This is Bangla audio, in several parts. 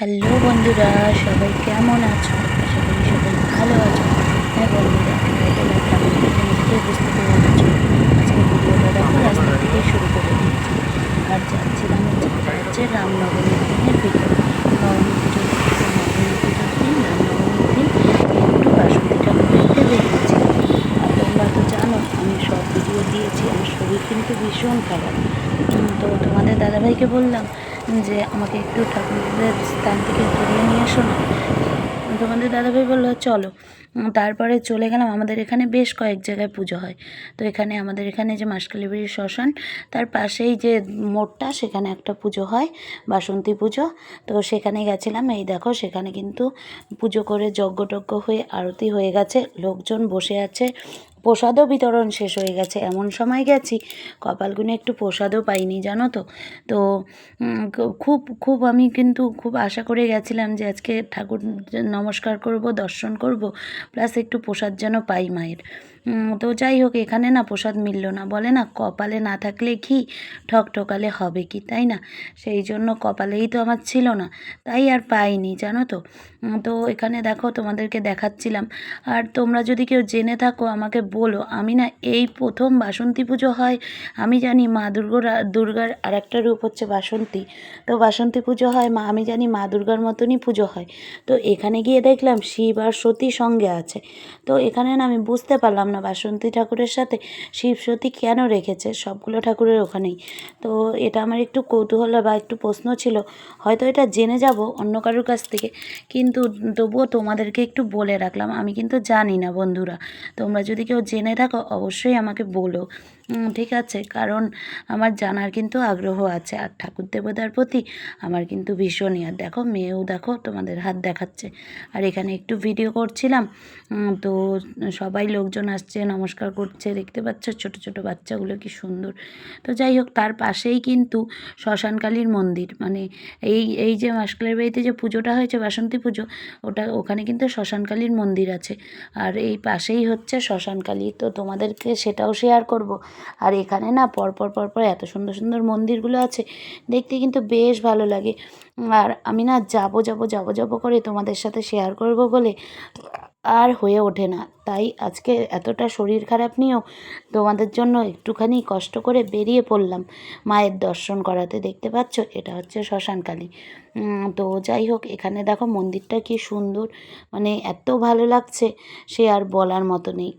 হ্যালো বন্ধুরা, সবাই কেমন আছো? আশা করি সবাই ভালো আছো। হ্যাঁ বন্ধুরা থেকে বুঝতে পেরেছ আজকে ভিডিওটা দেখো, রাস্তা থেকে শুরু করে দিয়েছি। আর যাচ্ছিলাম হচ্ছে রামনবমীর দিনের ভিডিও। নবমী পুজোর নবমী পুজোর দিন, রামনবমীর দিন একটু বাসন্তী ঠাকুর বেরিয়েছি। আর তোমরা তো জানো, আমি সব ভিডিও দিয়েছি, আমার শরীর কিন্তু ভীষণ খারাপ। তো তোমাদের দাদাভাইকে বললাম যে আমাকে একটু ঠাকুরের স্থান থেকে ঘুরিয়ে নিয়ে আসো না। তোমাদের দাদাভাই বলল, চলো। তারপরে চলে গেলাম। আমাদের এখানে বেশ কয়েক জায়গায় পুজো হয়। তো এখানে আমাদের এখানে যে মাসকালীবাড়ির শ্মশান, তার পাশেই যে মোড়টা, সেখানে একটা পুজো হয়, বাসন্তী পুজো। তো সেখানে গেছিলাম। এই দেখো, সেখানে কিন্তু পুজো করে যজ্ঞটজ্ঞ হয়ে আরতি হয়ে গেছে। লোকজন বসে আছে। প্রসাদও বিতরণ শেষ হয়ে গেছে। এমন সময় গেছি, কপালগুনে একটু প্রসাদও পাইনি, জানো তো? তো খুব খুব আমি কিন্তু খুব আশা করে গেছিলাম যে আজকে ঠাকুর নমস্কার করব, দর্শন করব, প্লাস একটু প্রসাদ যেন পাই মায়ের। তো যাই হোক, এখানে না প্রসাদ মিলল না। বলে না, কপালে না থাকলে কি ঠক ঠকালে হবে কি, তাই না? সেই জন্য কপালেই তো আমার ছিল না, তাই আর পাইনি, জানো তো? তো এখানে দেখো, তোমাদেরকে দেখাচ্ছিলাম। আর তোমরা যদি কেউ জেনে থাকো, আমাকে বলো, আমি না এই প্রথম বাসন্তী পুজো হয়, আমি জানি মা দুর্গার দুর্গার আর একটা রূপ হচ্ছে বাসন্তী। তো বাসন্তী পুজো হয় মা, আমি জানি মা দুর্গার মতনই পুজো হয়। তো এখানে গিয়ে দেখলাম শিব আর সতী সঙ্গে আছে। তো এখানে না আমি বুঝতে পারলাম না, বাসন্তী ঠাকুরের সাথে শিব সতী কেন রেখেছে? সবগুলো ঠাকুরের ওখানেই। তো এটা আমার একটু কৌতূহল বা একটু প্রশ্ন ছিল, হয়তো এটা জেনে যাব অন্য কারোর কাছ থেকে, কিন্তু তবুও তোমাদেরকে একটু বলে রাখলাম। আমি কিন্তু জানি না বন্ধুরা, তোমরা যদি কেউ জেনে থাকো, অবশ্যই আমাকে বলো। ঠিক আছে। কারণ আমার জানার কিন্তু আগ্রহ আছে আর ঠাকুর দেবতার প্রতি আমার কিন্তু ভীষণই। আর দেখো, মেয়েও দেখো তোমাদের হাত দেখাচ্ছে। আর এখানে একটু ভিডিও করছিলাম। তো সবাই লোকজন আসছে, নমস্কার করছে। দেখতে পাচ্ছ ছোট ছোট বাচ্চাগুলো কি সুন্দর। তো যাই হোক, তার পাশেই কিন্তু শ্মশানকালীর মন্দির। মানে এই এই যে মাসকালের বাড়িতে যে পুজোটা হয়েছে, বাসন্তী পুজো, ওটা, ওখানে কিন্তু শ্মশানকালীর মন্দির আছে। আর এই পাশেই হচ্ছে শ্মশানকালী। তো তোমাদেরকে সেটাও শেয়ার করব। আর এখানে না পরপর পরপর এত সুন্দর সুন্দর মন্দিরগুলো আছে, দেখতে কিন্তু বেশ ভালো লাগে। আর আমি না যাব যাব যাব যাব করে তোমাদের সাথে শেয়ার করব বলে আর হয়ে ওঠে না। তাই আজকে এতটা শরীর খারাপ নিয়েও তোমাদের জন্য একটুখানি কষ্ট করে বেরিয়ে পড়লাম মায়ের দর্শন করাতে। দেখতে পাচ্ছ? এটা হচ্ছে শ্মশানকালী। তো যাই হোক, এখানে দেখো মন্দিরটা কি সুন্দর মানে এত ভালো লাগছে, সে আর বলার মতো নেই।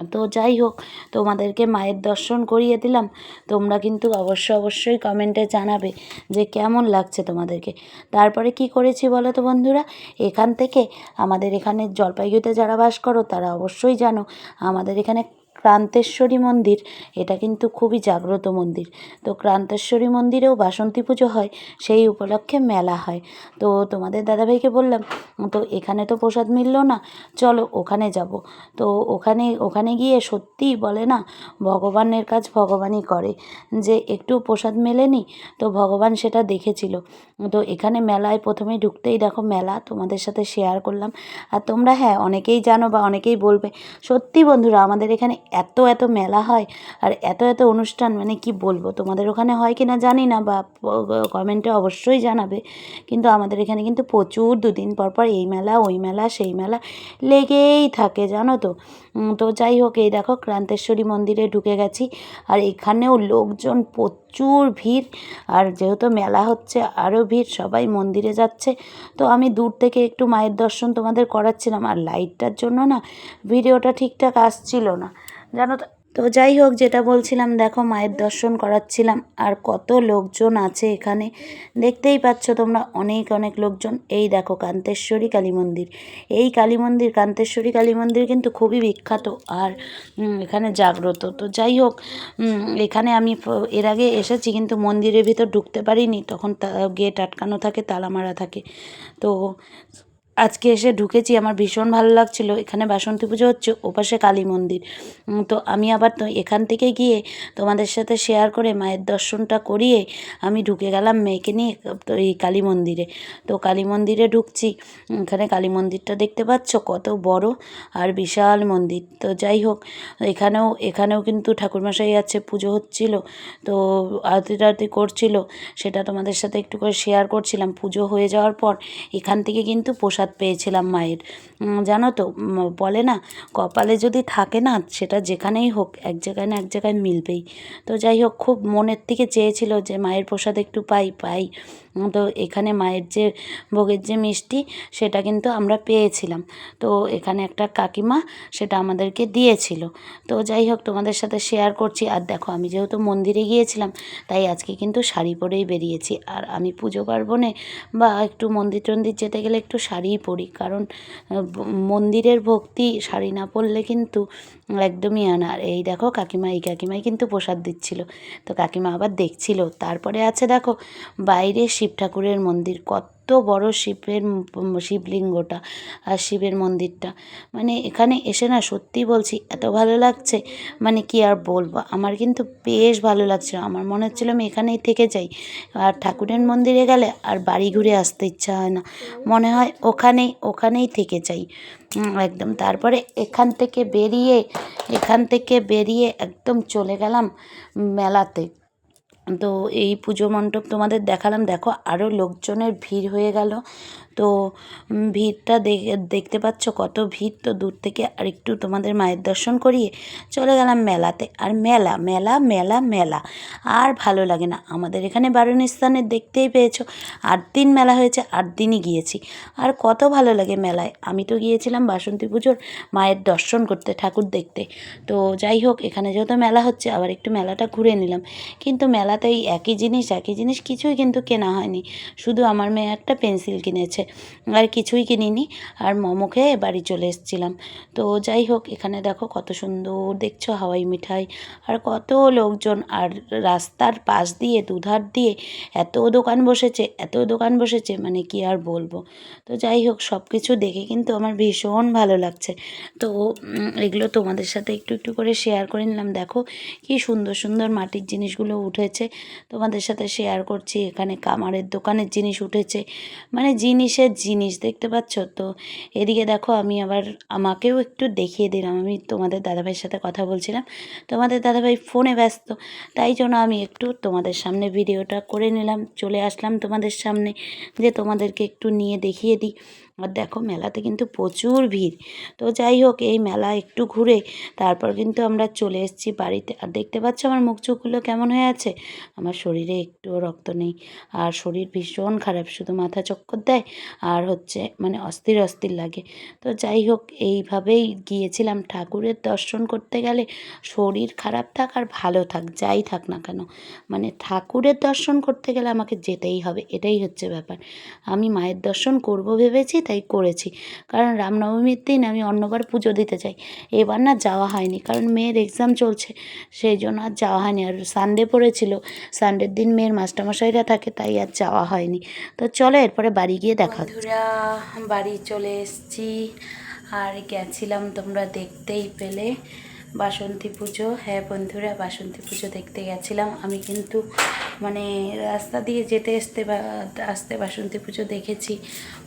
তো যাই হোক, তোমাদেরকে মায়ের দর্শন করিয়ে দিলাম। তোমরা কিন্তু অবশ্য অবশ্যই কমেন্টে জানাবে যে কেমন লাগছে তোমাদেরকে। তারপরে কি করেছি বলো তো বন্ধুরা? এখান থেকে আমাদের এখানে জলপাইগুড়িতে যারা বাস করো, তারা অবশ্যই জানো, আমাদের এখানে ক্রান্তেশ্বরী মন্দির, এটা কিন্তু খুবই জাগ্রত মন্দির। তো ক্রান্তেশ্বরী মন্দিরেও বাসন্তী পুজো হয়, সেই উপলক্ষে মেলা হয়। তো তোমাদের দাদাভাইকে বললাম, তো এখানে তো প্রসাদ মিললো না, চলো ওখানে যাব। তো ওখানে ওখানে গিয়ে সত্যিই বলে না, ভগবানের কাজ ভগবানই করে। যে একটু প্রসাদ মেলেনি, তো ভগবান সেটা দেখেছিল। তো এখানে মেলায় প্রথমে ঢুকতেই দেখো মেলা, তোমাদের সাথে শেয়ার করলাম। আর তোমরা হ্যাঁ অনেকেই জানো বা অনেকেই বলবে, সত্যি বন্ধুরা, আমাদের এখানে এত এত মেলা হয় আর এত এত অনুষ্ঠান মানে কি বলব? তোমাদের ওখানে হয় কি না জানি না, বা কমেন্টে অবশ্যই জানাবে। কিন্তু আমাদের এখানে কিন্তু প্রচুর দুদিন পর পর এই মেলা, ওই মেলা, সেই মেলা লেগেই থাকে, জানো তো? তো যাই হোক, এই দেখো ক্রান্তেশ্বরী মন্দিরে ঢুকে গেছি আর এখানেও লোকজন প্রচুর ভিড় আর যেহেতু মেলা হচ্ছে, আরও ভিড়, সবাই মন্দিরে যাচ্ছে। তো আমি দূর থেকে একটু মায়ের দর্শন তোমাদের করাচ্ছিলাম আর লাইটটার জন্য না ভিডিওটা ঠিকঠাক আসছিল না। জানো তো? যাই হোক, যেটা বলছিলাম, দেখো মায়ের দর্শন করাচ্ছিলাম। আর কত লোকজন আছে এখানে। দেখতেই পাচ্ছ তোমরা, অনেক অনেক লোকজন। এই দেখো কান্তেশ্বরী কালী মন্দির। এই কালী মন্দির, কান্তেশ্বরী কালী মন্দির কিন্তু খুবই বিখ্যাত আর এখানে জাগ্রত। তো যাই হোক এখানে আমি এর আগে এসেছি কিন্তু মন্দিরের ভিতর ঢুকতে পারিনি। তখন গেট আটকানো থাকে তালা মারা থাকে। তো আজকে এসে ঢুকেছি, আমার ভীষণ ভালো লাগছিল। এখানে বাসন্তী পুজো হচ্ছে, ওপাশে কালী মন্দির। তো আমি আবার তো এখান থেকে গিয়ে তোমাদের সাথে শেয়ার করে মায়ের দর্শনটা করিয়ে আমি ঢুকে গেলাম মেয়েকে নিয়ে তো এই কালী মন্দিরে। তো কালী মন্দিরে ঢুকছি, এখানে কালী মন্দিরটা দেখতে পাচ্ছ, কত বড় আর বিশাল মন্দির। তো যাই হোক, এখানেও এখানেও কিন্তু ঠাকুরমশাই আছে, পুজো হচ্ছিল। তো আরতি টারতি করছিল, সেটা তোমাদের সাথে একটু করে শেয়ার করছিলাম। পুজো হয়ে যাওয়ার পর এখান থেকে কিন্তু প্রসাদ পেয়েছিলাম মায়ের। জানো তো বলে না, কপালে যদি থাকে না, সেটা যেখানেই হোক, এক জায়গায় না এক জায়গায় মিলবেই। তো যাই হোক, খুব মনের থেকে চেয়েছিল যে মায়ের প্রসাদ একটু পাই পাই। তো এখানে মায়ের যে ভোগের যে মিষ্টি, সেটা কিন্তু আমরা পেয়েছিলাম। তো এখানে একটা কাকিমা সেটা আমাদেরকে দিয়েছিল। তো যাই হোক, তোমাদের সাথে শেয়ার করছি। আর দেখো, আমি যেহেতু মন্দিরে গিয়েছিলাম, তাই আজকে কিন্তু শাড়ি পরেই বেরিয়েছি। আর আমি পুজো পার্বণে বা একটু মন্দির টন্দির যেতে গেলে একটু শাড়িই পরি। কারণ মন্দিরের ভক্তি, শাড়ি না পরলে কিন্তু একদমই আনার। এই দেখো কাকিমা, এই কাকিমাই কিন্তু প্রসাদ দিচ্ছিল। তো কাকিমা আবার দেখছিল। তারপরে আছে দেখো, বাইরে শিব ঠাকুরের মন্দির। কত বড় শিবের শিবলিঙ্গটা আর শিবের মন্দিরটা। মানে এখানে এসে না সত্যি বলছি, এত ভালো লাগছে মানে কি আর বলব? আমার কিন্তু বেশ ভালো লাগছিল। আমার মনে হচ্ছিল আমি এখানেই থেকে যাই। আর ঠাকুরের মন্দিরে গেলে আর বাড়ি ঘুরে আসতে ইচ্ছা হয় না। মনে হয় ওখানেই ওখানেই থেকে যাই। একদম। তারপরে এখান থেকে বেরিয়ে, এখান থেকে বেরিয়ে একদম চলে গেলাম মেলাতে। তো এই পুজো মণ্ডপ তোমাদের দেখালাম। দেখো আরও লোকজনের ভিড় হয়ে গেল। তো ভিড়টা দেখে, দেখতে পাচ্ছ কত ভিড়? তো দূর থেকে আর একটু তোমাদের মায়ের দর্শন করিয়ে চলে গেলাম মেলাতে। আর মেলা মেলা মেলা মেলা। আর ভালো লাগে না। আমাদের এখানে বারুণী স্থানে দেখতেই পেয়েছ। আট দিন মেলা হয়েছে, আট দিনই গিয়েছি। আর কত ভালো লাগে মেলায়। আমি তো গিয়েছিলাম বাসন্তী পুজোর মায়ের দর্শন করতে, ঠাকুর দেখতে। তো যাই হোক, এখানে যেহেতু মেলা হচ্ছে, আবার একটু মেলাটা ঘুরে নিলাম। কিন্তু মেলাতে এই একই জিনিস একই জিনিস কিছুই কিন্তু কেনা হয়নি। শুধু আমার মেয়ে একটা পেন্সিল কিনেছে। আর কিছুই কিনিনি আর মোমো খেয়ে বাড়ি চলে এসেছিলাম। তো যাই হোক, এখানে দেখো কত সুন্দর দেখছ হাওয়াই মিঠাই। আর কত লোকজন, আর রাস্তার পাশ দিয়ে, দুধার দিয়ে এত দোকান বসেছে, এত দোকান বসেছে মানে কি আর বলব। তো যাই হোক সব কিছু দেখে কিন্তু আমার ভীষণ ভালো লাগছে। তো এগুলো তোমাদের সাথে একটু একটু করে শেয়ার করে নিলাম। দেখো কি সুন্দর সুন্দর মাটির জিনিসগুলো উঠেছে। তোমাদের সাথে শেয়ার করছি, এখানে কামারের দোকানের জিনিস উঠেছে। মানে জিনিসের জিনিস দেখতে পাচ্ছ? তো এদিকে দেখো, আমি আবার আমাকেও একটু দেখিয়ে দিলাম। আমি তোমাদের দাদাভাইয়ের সাথে কথা বলছিলাম। তোমাদের দাদাভাই ফোনে ব্যস্ত, তাই জন্য আমি একটু তোমাদের সামনে ভিডিওটা করে নিলাম। চলে আসলাম তোমাদের সামনে, যে তোমাদেরকে একটু নিয়ে দেখিয়ে দিই। আর দেখো মেলাতে কিন্তু প্রচুর ভিড়। তো যাই হোক, এই মেলা একটু ঘুরে তারপর কিন্তু আমরা চলে এসেছি বাড়িতে। আর দেখতে পাচ্ছ আমার মুখ চোখগুলো কেমন হয়ে আছে? আমার শরীরে একটুও রক্ত নেই। আর শরীর ভীষণ খারাপ, শুধু মাথা চক্কর দেয় আর হচ্ছে মানে অস্থির অস্থির লাগে। তো যাই হোক, এইভাবেই গিয়েছিলাম ঠাকুরের দর্শন করতে গেলে। শরীর খারাপ থাক আর ভালো থাক, যাই থাক না কেন। মানে ঠাকুরের দর্শন করতে গেলে আমাকে যেতেই হবে, এটাই হচ্ছে ব্যাপার। আমি মায়ের দর্শন করব ভেবেছি তাই করেছি। কারণ রামনবমীর দিন আমি অন্যবার পুজো দিতে চাই। এবার না যাওয়া হয়নি। কারণ মেয়ের এক্সাম চলছে, সেই জন্য আর যাওয়া হয়নি। আর সানডে পড়েছিল সানডের দিন মেয়ের মাস্টারমশাইরা থাকে, তাই আর যাওয়া হয়নি। তো চলো এরপরে বাড়ি গিয়ে দেখা বাড়ি চলে এসছি। আর গেছিলাম তোমরা দেখতেই পেলে। বাসন্তী পুজো। হ্যাঁ বন্ধুরা, বাসন্তী পুজো দেখতে গেছিলাম। আমি কিন্তু মানে রাস্তা দিয়ে যেতে আসতে আসতে বাসন্তী পুজো দেখেছি।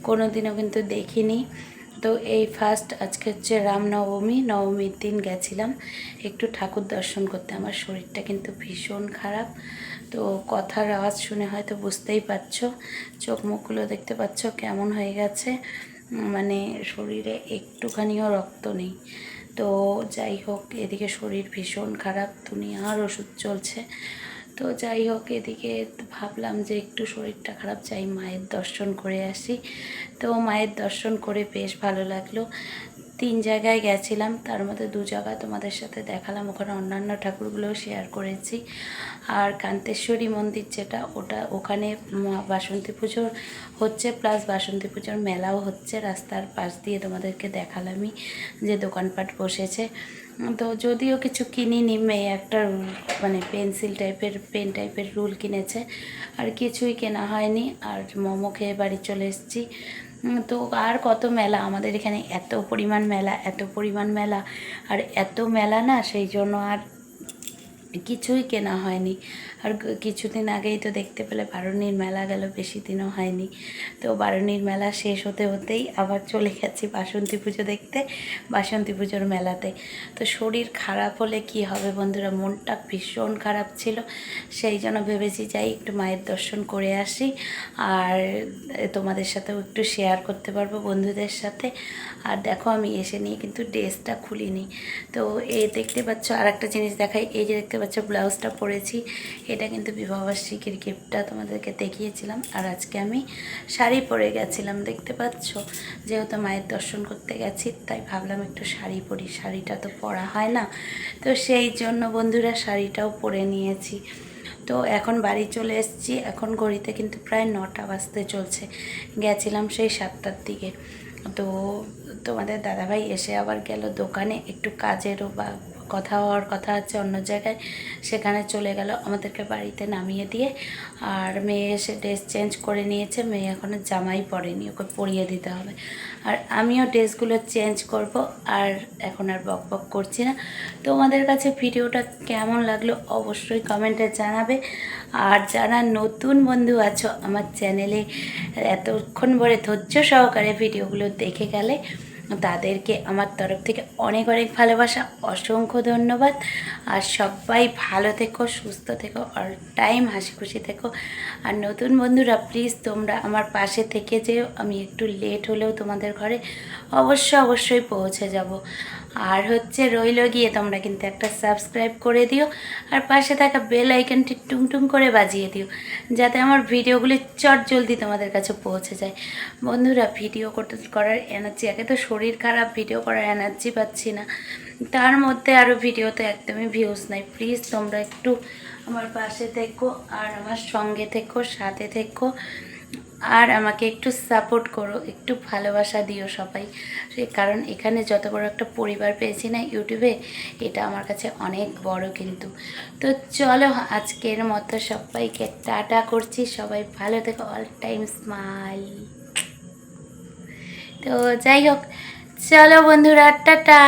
কোনো দিনও কিন্তু দেখিনি। তো এই ফার্স্ট আজকে হচ্ছে রামনবমী, নবমীর দিন গেছিলাম। একটু ঠাকুর দর্শন করতে। আমার শরীরটা কিন্তু ভীষণ খারাপ। তো কথার আওয়াজ শুনে হয়তো বুঝতেই পারছ। চোখ মুখগুলো দেখতে পাচ্ছ কেমন হয়ে গেছে। মানে শরীরে একটুখানিও রক্ত নেই। তো যাই হোক, এদিকে শরীর ভীষণ খারাপ, দুনিয়ার ওষুধ চলছে। তো যাই হোক, এদিকে ভাবলাম যে একটু শরীরটা খারাপ, যাই মায়ের দর্শন করে আসি। তো মায়ের দর্শন করে বেশ ভালো লাগল। তিন জায়গায় গেছিলাম, তার মধ্যে দু জায়গা তোমাদের সাথে দেখালাম, ওখানে অন্যান্য ঠাকুরগুলোও শেয়ার করেছি। আর কান্তেশ্বরী মন্দির যেটা, ওটা ওখানে বাসন্তী পুজো হচ্ছে প্লাস বাসন্তী পুজোর মেলাও হচ্ছে, রাস্তার পাশ দিয়ে তোমাদেরকে দেখালামই যে দোকানপাট বসেছে। তো যদিও কিছু কিনিনি, মেয়ে একটা মানে পেন্সিল টাইপের পেন টাইপের রুল কিনেছে, আর কিছুই কেনা হয়নি, আর মোমো খেয়ে বাড়ি চলে এসেছি। তো আর কত মেলা? আমাদের এখানে এত পরিমাণ মেলা, এত পরিমাণ মেলা, আর এত মেলা না, সেই জন্য আর কিছুই কেনা হয়নি। আর কিছুদিন আগেই তো দেখতে পেলে বারুণীর মেলা গেল, বেশি দিনও হয়নি। তো বারুণীর মেলা শেষ হতে হতেই আবার চলে গেছি বাসন্তী পুজো দেখতে, বাসন্তী পুজোর মেলাতে। তো শরীর খারাপ হলে কি হবে বন্ধুরা? মনটা ভীষণ খারাপ ছিল, সেই জন্য ভেবেছি যাই একটু মায়ের দর্শন করে আসি। আর তোমাদের সাথেও একটু শেয়ার করতে পারব বন্ধুদের সাথে। আর দেখো আমি এসে নিয়ে কিন্তু ড্রেসটা খুলিনি। তো এই দেখতে পাচ্ছ আর একটা জিনিস দেখাই, এই যে দেখতে পাচ্ছ ব্লাউজটা পরেছি। এটা কিন্তু বিবাহবার্ষিকীর গিফটটা তোমাদেরকে দেখিয়েছিলাম। আর আজকে আমি শাড়ি পরে গেছিলাম, দেখতে পাচ্ছ? যেহেতু মায়ের দর্শন করতে গেছি, তাই ভাবলাম একটু শাড়ি পরি। শাড়িটা তো পরা হয় না। তো সেই জন্য বন্ধুরা শাড়িটাও পরে নিয়েছি। তো এখন বাড়ি চলে এসেছি। এখন ঘড়িতে কিন্তু প্রায় নটা বাজতে চলছে। গেছিলাম সেই সাতটার দিকে। তো তোমাদের দাদাভাই এসে আবার গেল দোকানে একটু কাজেরও বা কথা হওয়ার কথা আছে অন্য জায়গায়, সেখানে চলে গেল আমাদেরকে বাড়িতে নামিয়ে দিয়ে। আর মেয়ে এসে ড্রেস চেঞ্জ করে নিয়েছে, মেয়ে এখনও জামাই পরেনি, ওকে পরিয়ে দিতে হবে। আর আমিও ড্রেসগুলো চেঞ্জ করব, আর এখন আর বক বক করছি না। তোমাদের কাছে ভিডিওটা কেমন লাগল অবশ্যই কমেন্টে জানাবে। আর যারা নতুন বন্ধু আছো, আমার চ্যানেলে এতক্ষণ ধরে ধৈর্য সহকারে ভিডিওগুলো দেখে গেলে তাদেরকে আমার তরফ থেকে অনেক অনেক ভালোবাসা, অসংখ্য ধন্যবাদ। আর সবাই ভালো থেকো, সুস্থ থেকো অল টাইম হাসি খুশি থেকো। আর নতুন বন্ধুরা প্লিজ তোমরা আমার পাশে থেকে যেও। আমি একটু লেট হলেও তোমাদের ঘরে অবশ্য, অবশ্যই পৌঁছে যাব। আর হচ্ছে রইল গিয়ে তোমরা কিন্তু একটা সাবস্ক্রাইব করে দিও, আর পাশে থাকা বেল আইকনটি টুং টুং করে বাজিয়ে দিও, যাতে আমার ভিডিওগুলি চট জলদি তোমাদের কাছে পৌঁছে যায়। বন্ধুরা ভিডিও করতে করার এনার্জি একে তো শরীর খারাপ ভিডিও করার এনার্জি পাচ্ছি না। তার মধ্যে আরও ভিডিওতে একদমই ভিউজ নাই। প্লিজ তোমরা একটু আমার পাশে থেকো, আর আমার সঙ্গে থেকো, সাথে থেকো। আর আমাকে একটু সাপোর্ট করো, একটু ভালোবাসা দিও সবাই। কারণ এখানে যত বড় একটা পরিবার পেয়েছি না ইউটিউবে এটা আমার কাছে অনেক বড় কিন্তু। তো চলো আজকের মতো সবাইকে টাটা করছি, সবাই ভালো থেকো অল টাইম স্মাইল তো যাই হোক, চলো বন্ধুরা, টাটা।